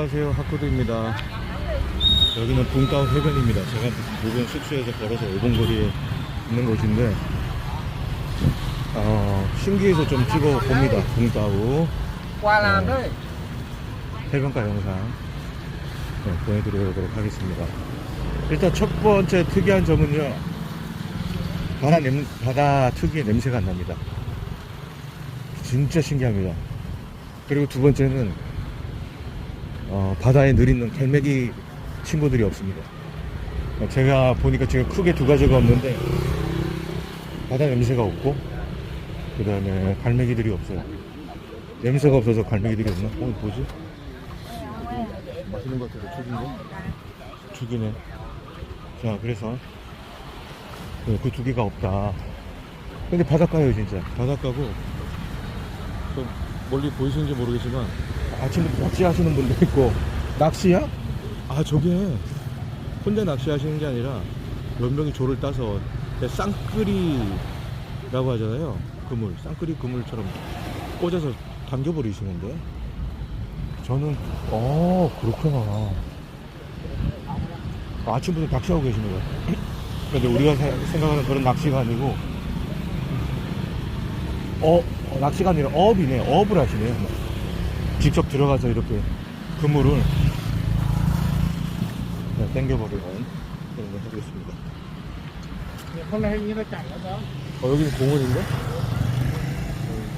안녕하세요. 하코드입니다. 여기는 붕따오 해변입니다. 제가 모변 숙소에서 걸어서 5분 거리에 있는 곳인데 어, 신기해서 좀 찍어 봅니다. qua làm thôi 해변가 영상. 네, 보내드리도록 하겠습니다. 일단 첫 번째 특이한 점은요. 바다, 냄, 바다 특유의 냄새가 안 납니다. 진짜 신기합니다. 그리고 두 번째는 어, 바다에 느리는 갈매기 친구들이 없습니다. 어, 제가 보니까 지금 크게 두 가지가 없는데 바다 냄새가 없고 그 다음에 갈매기들이 없어요. 냄새가 없어서 갈매기들이 없나? 어 뭐지? 맛있는 것 같아서 죽이네 죽이네. 자 그래서 그 두 개가 없다. 근데 바닷가예요 진짜. 바닷가고 좀 멀리 보이시는지 모르겠지만 아침부터 낚시하시는 분도 있고. 낚시야? 아 저게 혼자 낚시하시는 게 아니라 몇 명이 조를 따서 쌍끌이라고 하잖아요. 그물 쌍끌이 그물처럼 꽂아서 당겨버리시는데. 저는 어 그렇구나. 아침부터 낚시하고 계시는 거예요. 근데 우리가 세- 생각하는 그런 낚시가 아니고 어, 어, 낚시가 아니라 어업이네. 어업을 하시네요 직접 들어가서 이렇게 그물을 네, 당겨버리는 그런 걸 đó 어, 여기는 공원인데?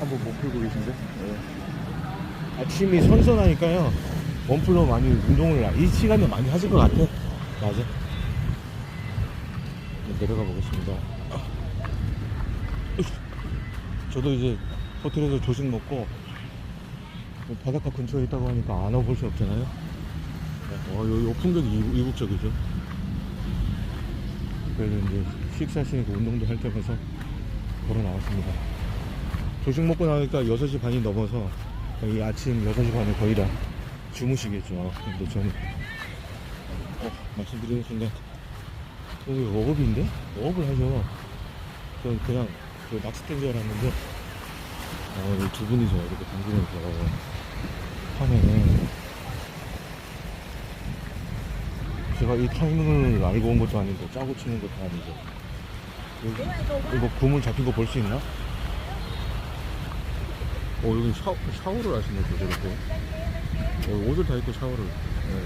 한번 못 풀고 계신데? 네. 아침이 선선하니까요. 원플로 많이 운동을, 이 시간에 많이 하실 것 같아. 맞아. 네, 내려가 보겠습니다. 저도 이제 호텔에서 조식 먹고 뭐 바닷가 근처에 있다고 하니까 안 와볼 수 없잖아요. 어, 요, 요 풍경이 이국- 이국적이죠. 그래서 이제 식사시니까 운동도 할 겸해서 걸어 나왔습니다. 조식 먹고 나니까 6시 반이 넘어서 거의 아침 6시 반에 거의 다 주무시겠죠. 근데 저는 어, 말씀드리는 순간 여기 어업인데? 어업을 하죠. 전 그냥 그 낚싯대인 줄 알았는데 어, 이두 분이서 이렇게 당기면 서 하네. 제가 이 타이밍을 알고 온 것도 아니고 짜고 치는 것도 아니고 여기 이거 구물 잡힌 거 볼 수 있나? 어 여기 샤, 샤워를 하시네 또 저렇게 어, 옷을 다 입고 샤워를 네.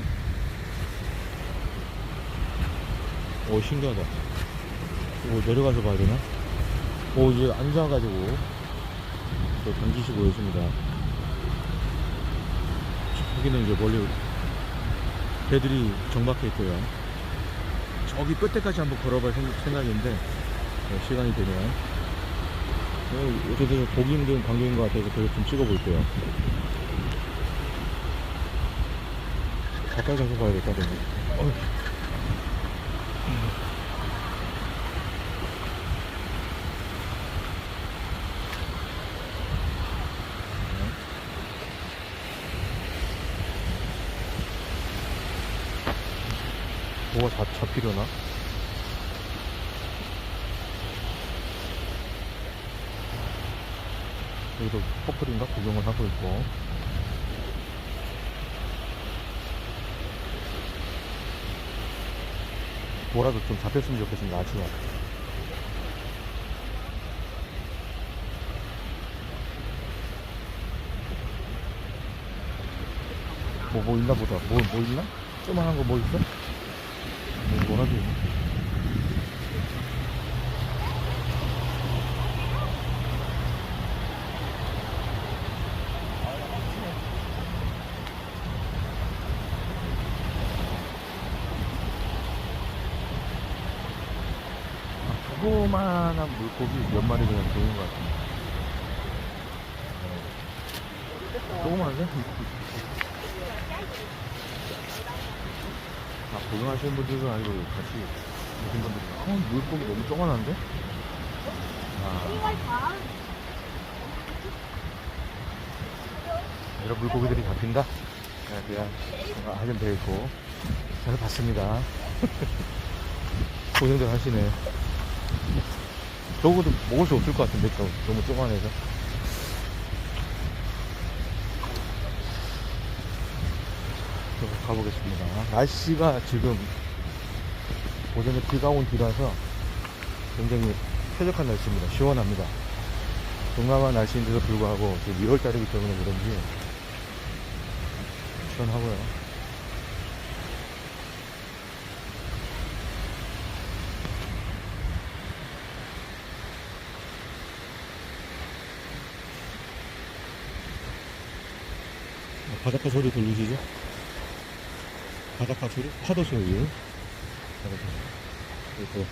어 신기하다 이거 내려가서 봐야 되나? 어 이제 앉아가지고 또 던지시고 계십니다 여기는 이제 멀리 배들이 정박해 있고요. 저기 끝에까지 한번 걸어볼 생- 생각인데 네, 시간이 되면 어, 어쨌든 보기 힘든 광경인 것 같아서 계속 좀 찍어볼게요. 가까이 가서 봐야겠다. 근데. 잡히려나? 여기도 커플인가 구경을 하고 있고 뭐라도 좀 잡혔으면 좋겠습니다 아침에 뭐, 뭐 있나 보다 뭐, 뭐 있나? 조만한 거 뭐 있어? 뭐, 뭐라도? 아, 조그만한 물고기 몇 마리 그냥 보이는 것 같은데. 어. 조그만한데? 아, 고정하시는 분들은 아니고 같이 오신 분들이 어, 물고기 너무 조그만한데? 아, 이런 물고기들이 잡힌다? 네, 그냥 하면 되겠고. 잘 봤습니다. 고생들 하시네. 저거도 먹을 수 없을 것 같은데 저 너무 조그만해서 가보겠습니다. 날씨가 지금 오전에 비가 온 뒤라서 굉장히 쾌적한 날씨입니다. 시원합니다. 동남아 날씨인데도 불구하고 지금 2월달이기 때문에 그런지 시원하고요. 어, 바닷가 소리 들리시죠? 바닷가 소리? 파도 소리. 이렇게 이렇게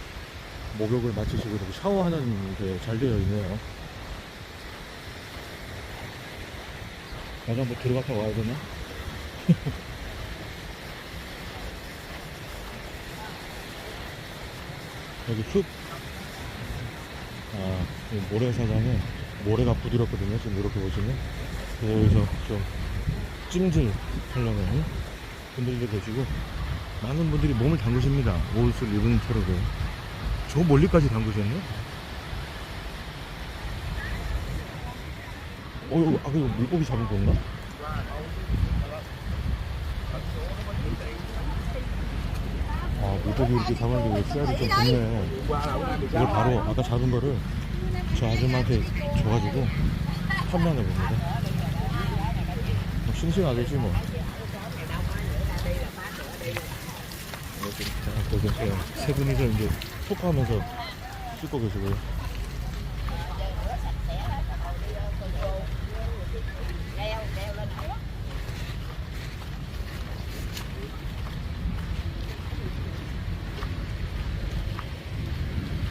목욕을 마치시고 이렇게 샤워하는 게 잘 되어 있네요. 나도 한번 들어갔다 와야 되나? 여기 흙, 아, 이 모래사장에 모래가 부드럽거든요. 지금 이렇게 보시면. 그래서 좀 찜질 하려는 분들도 계시고, 많은 분들이 몸을 담그십니다. 옷을 입은 채로도. 저 멀리까지 담그셨네? 어, 아, 이거 물고기 잡은 건가? 아, 물고기 이렇게 잡았는데 왜 씨알이 좀 좋네. 이걸 바로 아까 잡은 거를 저 아줌마한테 줘가지고 판단해 봅니다. 뭐 싱싱하겠지 뭐. 거기 세- 세 분이서 이제 토크하면서 찍고 계시고요.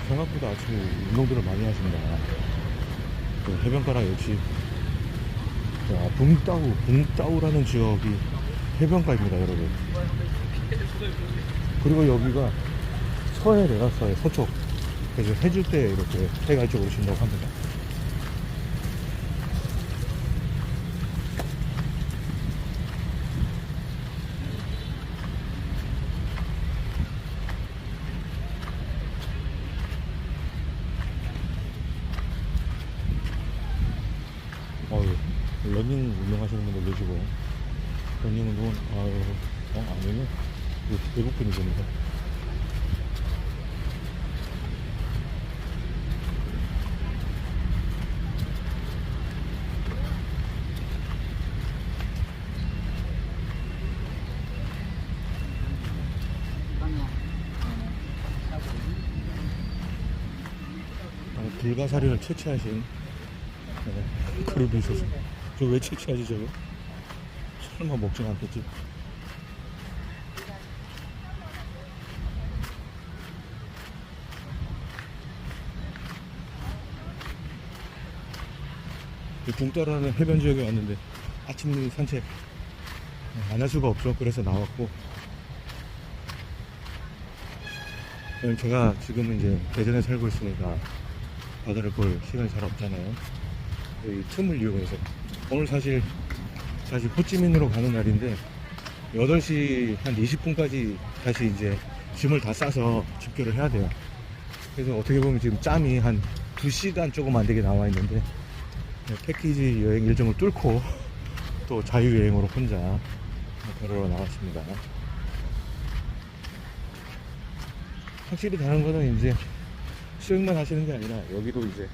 생각보다 아침에 운동들을 많이 하신다. 그 해변가라 역시 자, 붕따우, 붕따우라는 지역이 해변가입니다, 여러분. 그리고 여기가 서해, 서쪽. 그래서 해질 때 이렇게 해가 이쪽으로 진다고 합니다. 어유 러닝 운동하시는 분들 계시고 러닝 운동은 아유 어 아니면 외국 분이십니다. 어, 불가사리를 채취하신 네, 그룹이 있어서 저왜 채취하지 저거? 설마 먹진 않겠지? 붕따라는 해변 지역에 왔는데 아침 산책 안 할 수가 없어 그래서 나왔고. 네, 제가 지금은 이제 대전에 살고 있으니까 바다를 볼 시간이 잘 없잖아요. 이 틈을 이용해서. 오늘 사실 사실 호찌민으로 가는 날인데 8시 한 20분까지 다시 이제 짐을 다 싸서 집결을 해야 돼요. 그래서 어떻게 보면 지금 짬이 한 2시간 조금 안 되게 나와 있는데 네, 패키지 여행 일정을 뚫고 또 자유여행으로 혼자 걸으러 나왔습니다. 확실히 다른 거는 이제 수영만 하시는 게 아니라 여기도 이제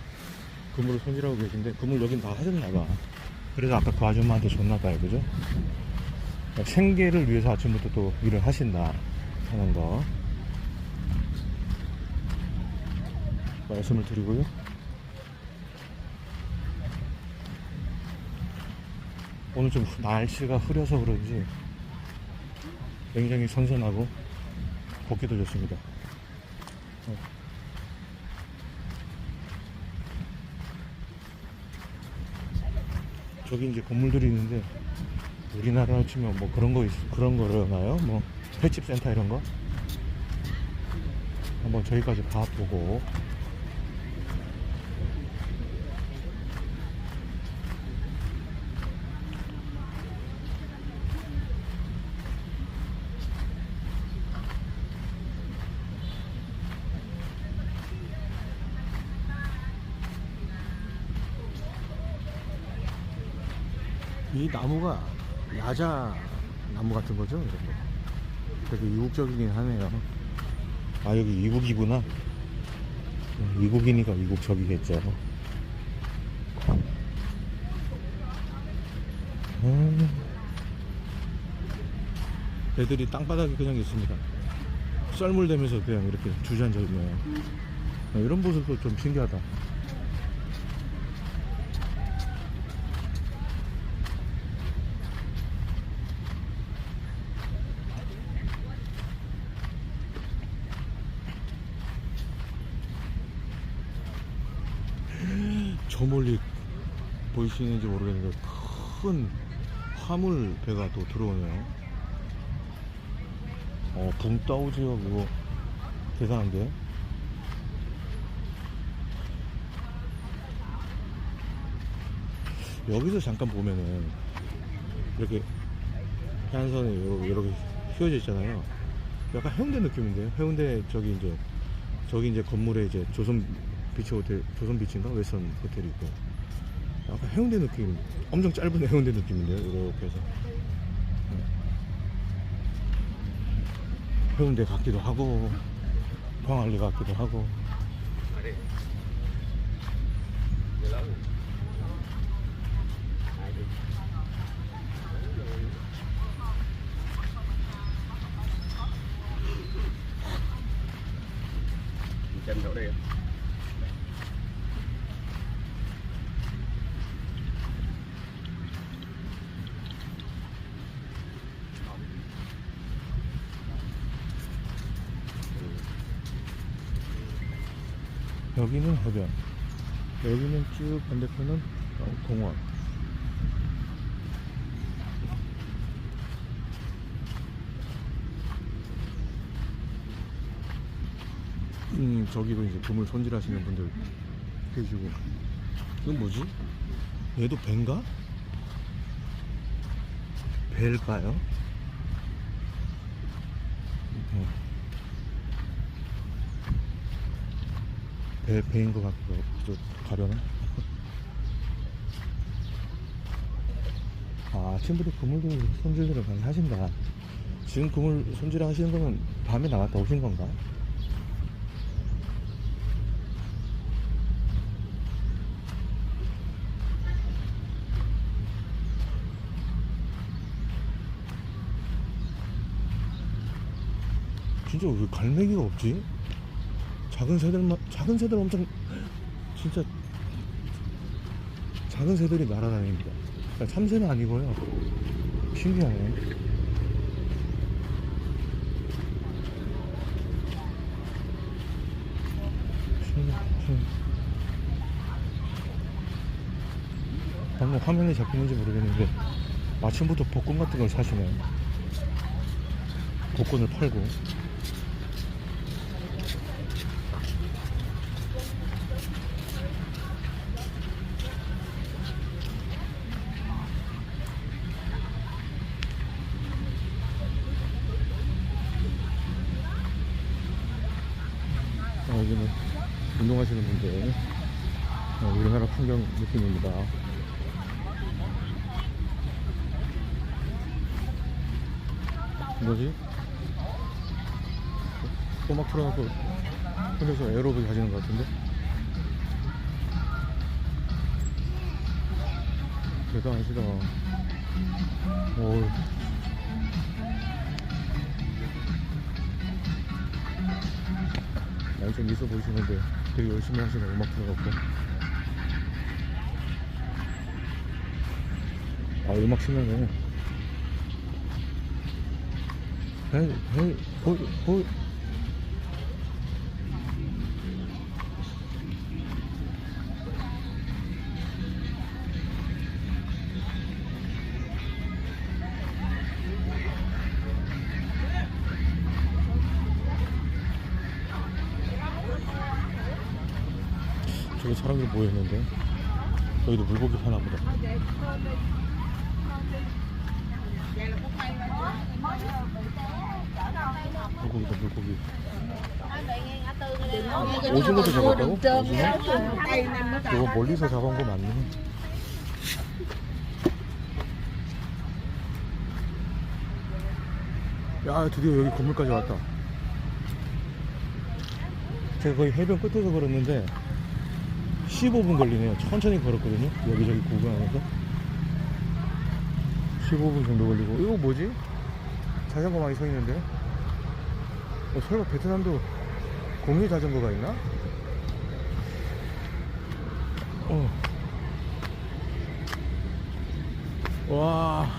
그물을 손질하고 계신데 그물 여긴 다 하셨나 봐. 그래서 아까 그 아줌마한테 줬나 봐요 그죠? 생계를 위해서 아침부터 또 일을 하신다 하는 거. 말씀을 드리고요 오늘 좀 날씨가 흐려서 그런지 굉장히 선선하고 곱게 들렸습니다 저기 이제 건물들이 있는데 우리나라로 치면 뭐 그런 거 있, 그런 거라나요? 뭐 횟집 센터 이런 거? 한번 저기까지 가보고 이 나무가 야자 나무 같은 거죠? 이런 거. 되게 이국적이긴 하네요. 아, 여기 이국이구나. 음, 이국이니까 이국적이겠죠. 음. 애들이 땅바닥에 그냥 있습니다. 썰물대면서 그냥 이렇게 주저앉아 있네요. 아, 이런 모습도 좀 신기하다. 저 멀리 보이시는지 모르겠는데 큰 화물 배가 또 들어오네요. 어, 붕따오 지역 이거 대단한데? 여기서 잠깐 보면은 이렇게 해안선이 이렇게, 휘어져 있잖아요. 약간 해운대 느낌인데요. 해운대 저기 이제 저기 이제 건물에 이제 조선 비치 호텔, 조선 비치인가 웨스턴 호텔이 있고 약간 해운대 느낌, 엄청 짧은 해운대 느낌인데요. 이렇게 해서 네. 해운대 같기도 하고 광안리 같기도 하고 여기는 해변 여기는 쭉 반대편은 어, 공원 음 저기도 이제 그물 손질하시는 분들 계시고 이건 뭐지? 얘도 배인가? 배일까요? 어. 배, 배인 것 하고, 저, 가려나? 아, 친구들 그물도 손질들을 많이 하신다. 지금 그물 손질 하시는 거는 밤에 나갔다 오신 건가? 진짜 왜 갈매기가 없지? 작은 새들만 작은 새들 엄청 진짜 작은 새들이 날아다닙니다. 그러니까 참새는 아니고요. 신기하네. 신기- 신- 방금 화면에 잡히는지 모르겠는데 아침부터 복권 같은 걸 사시네. 복권을 팔고. 여기는 운동하시는 분들 어, 우리나라 풍경 느낌입니다. 뭐지? 음악 틀어놓고 혼자서 에어로빅 하시는 것 같은데? 대단하시다. 오. 좀 있어 보이시는데 되게 열심히 하시는 음악 틀어놓고. 아, 음악 신나네. 헤이, 헤이, 호이, 호이. 저기 사람들 모여있는데 여기도 물고기 파나 보다 물고기다 물고기 오징어도 잡았다고? 오징어? 저거 멀리서 잡아온 거 맞네 야 드디어 여기 건물까지 왔다 제가 거의 해변 끝에서 걸었는데 15분 걸리네요 천천히 걸었거든요 여기저기 구경하면서 15분 정도 걸리고 이거 뭐지? 자전거 많이 서 있는데 어, 설마 베트남도 공유 자전거가 있나? 어. 와.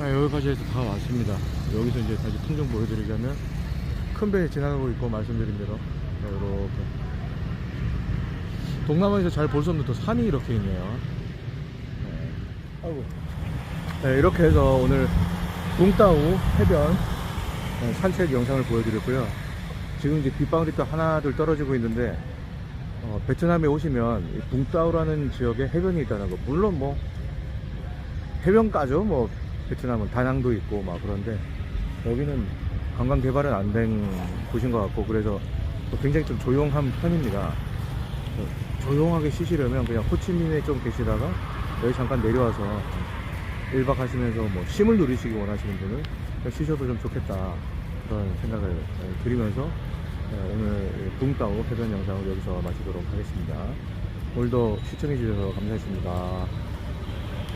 아, 여기까지 해서 다 왔습니다. 여기서 이제 다시 풍경 보여드리자면 큰 배 지나가고 있고 말씀드린 대로 이렇게 동남아에서 잘 볼 수 없는 또 산이 이렇게 있네요. 네. 네, 이렇게 해서 오늘 붕따우 해변 네, 산책 영상을 보여드렸고요. 지금 이제 빗방울이 또 하나둘 떨어지고 있는데 어, 베트남에 오시면 이 붕따우라는 지역에 해변이 있다는 거 물론 뭐 해변가죠 뭐 베트남은 다낭도 있고 막 그런데 여기는 관광 개발은 안 된 곳인 것 같고 그래서 뭐 굉장히 좀 조용한 편입니다 어, 조용하게 쉬시려면 그냥 호치민에 좀 계시다가 여기 잠깐 내려와서 1박 하시면서 뭐 쉼을 누리시기 원하시는 분은 쉬셔도 좀 좋겠다. 그런 생각을 예, 드리면서 예, 오늘 붕따오 해변 영상을 여기서 마치도록 하겠습니다. 오늘도 시청해 주셔서 감사했습니다.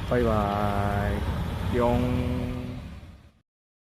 바이바이. 뿅